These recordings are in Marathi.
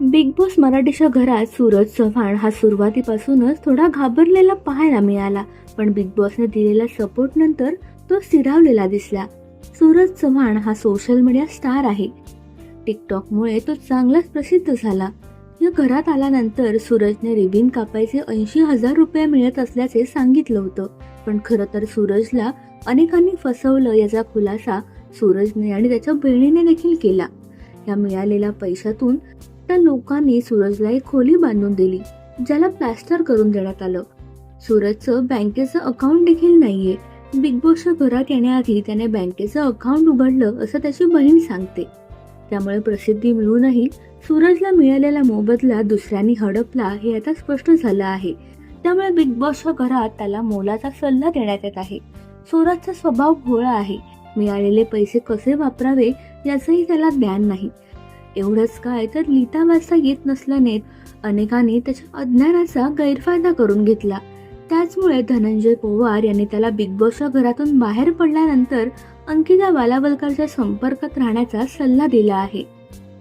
बिग बॉस मराठीच्या घरात सूरज चव्हाण हा सुरुवातीपासूनच थोडा घाबरलेला पाहायला मिळाला पण बिग बॉसने दिलेल्या सपोर्ट नंतर तो स्थिरावलेला दिसला. सूरज चव्हाण हा सोशल मीडिया स्टार आहे. टिकटॉकमुळे तो चांगलाच प्रसिद्ध झाला. या घरात आल्यानंतर सूरजने रिबीन कापायचे ऐंशी हजार रुपये मिळत असल्याचे सांगितलं होतं. पण खरं तर सूरजला अनेकांनी फसवलं याचा खुलासा सूरजने आणि त्याच्या बहिणीने देखील केला. या मिळालेल्या पैशातून त्या लोकांनी सूरजला एक खोली बांधून दिली ज्याला प्लास्टर करून देण्यात आलं. सूरजचं बँकेचं अकाउंट देखील नाहीये. बिग बॉसच्या घरात येण्याआधी त्याने बँकेचं अकाउंट उघडलं असं त्याची बहीण सांगते. त्यामुळे प्रसिद्धी मिळूनही सूरजला मिळालेला मोबदला दुसऱ्यांनी हडपला हे आता स्पष्ट झालं आहे. त्यामुळे बिग बॉसच्या घरात त्याला मोलाचा सल्ला देण्यात येत आहे. सूरजचा स्वभाव भोळा आहे. मिळालेले पैसे कसे वापरावे याचंही त्याला ज्ञान नाही. एवढंच काय तर लिहिता वाचता येत नसल्याने अनेकांनी त्याच्या अज्ञानाचा गैरफायदा करून घेतला. त्याचमुळे धनंजय पवार यांनी त्याला बिग बॉसच्या घरातून बाहेर पडल्यानंतर अंकिता वालावलकरच्या संपर्कात राहण्याचा सल्ला दिला आहे.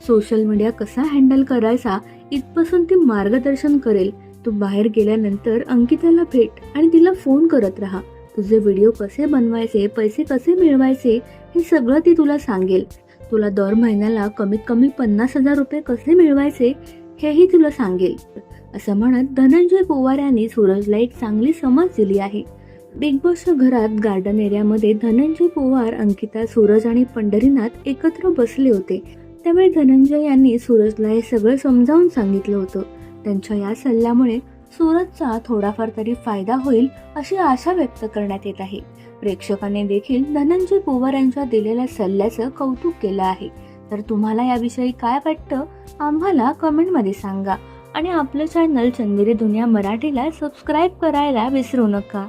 सोशल मीडिया कसा हँडल करायचा इथपासून ती मार्गदर्शन करेल. तू बाहेर गेल्यानंतर अंकिताला भेट आणि तिला फोन करत राहा. तुझे व्हिडिओ कसे बनवायचे पैसे कसे मिळवायचे हे सगळं ती तुला सांगेल. तुला दर महिन्याला कमीत कमी पन्नास हजार रुपये कसे मिळवायचे हेही तुला सांगेल. असं म्हणत धनंजय पोवार यांनी सूरजला एक चांगली समज दिली आहे. बिग बॉसच्या घरात गार्डन एरियामध्ये धनंजय पोवार अंकिता सूरज आणि पंढरीनाथ एकत्र बसले होते. त्यामुळे धनंजय यांनी सूरजला हे सगळं समजावून सांगितलं होतं. त्यांच्या या सल्ल्यामुळे सूरजचा थोडाफार तरी फायदा होईल अशी आशा व्यक्त करण्यात येत आहे. प्रेक्षकांनी देखील धनंजय पोवार यांच्या दिलेल्या सल्ल्याचं कौतुक केलं आहे. तर तुम्हाला याविषयी काय वाटतं? आम्हाला कमेंटमध्ये सांगा. आणि आपलं चॅनल चंदेरी दुनिया मराठीला सबस्क्राईब करायला विसरू नका.